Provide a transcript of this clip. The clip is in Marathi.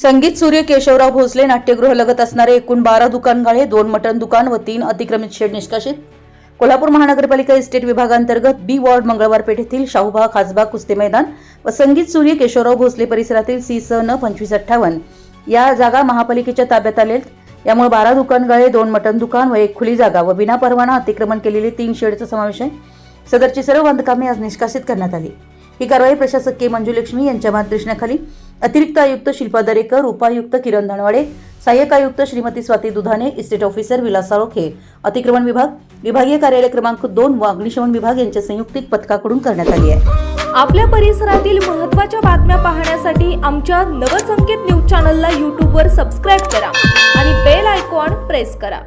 संगीत सूर्य केशवराव भोसले नाट्यगृह लगत असणारे एकूण बारा दुकानगाळे दोन मटण दुकान व तीन अतिक्रमित शेड निष्कासित. कोल्हापूर महानगरपालिका इस्टेट विभागांतर्गत बी वॉर्ड मंगळवार पेठेतील शाहूबाग खासबाग कुस्ती मैदान व संगीत सूर्य केशवराव भोसले परिसरातील सी स न पंचवीस अठ्ठावन्न या जागा महापालिकेच्या ताब्यात आलेत. यामुळे बारा दुकानगाळे दोन मटण दुकान व एक खुली जागा व विना परवाना अतिक्रमण केलेले तीन शेडचा समावेश आहे. सदरची सर्व बांधकामे आज निष्कासित करण्यात आली. ही कारवाई प्रशासकीय मंजुलक्ष्मी यांच्या मार्गदर्शनाखाली अतिरिक्त आयुक्त शिल्पा दरेकर उपायुक्त किरण धनवाडे सहाय्यक आयुक्त श्रीमती स्वाती दुधाने इस्टेट ऑफिसर विलास साळोखे अतिक्रमण विभाग विभागीय कार्यालय क्रमांक दोन व अग्निशमन विभाग यांच्या संयुक्तिक पथकाकडून करण्यात आली आहे. आपल्या परिसरातील महत्त्वाच्या बातम्या पाहण्यासाठी आमच्या नवसंकेत न्यूज चॅनलला यूट्यूबवर सबस्क्राईब करा आणि बेल आयकॉन प्रेस करा.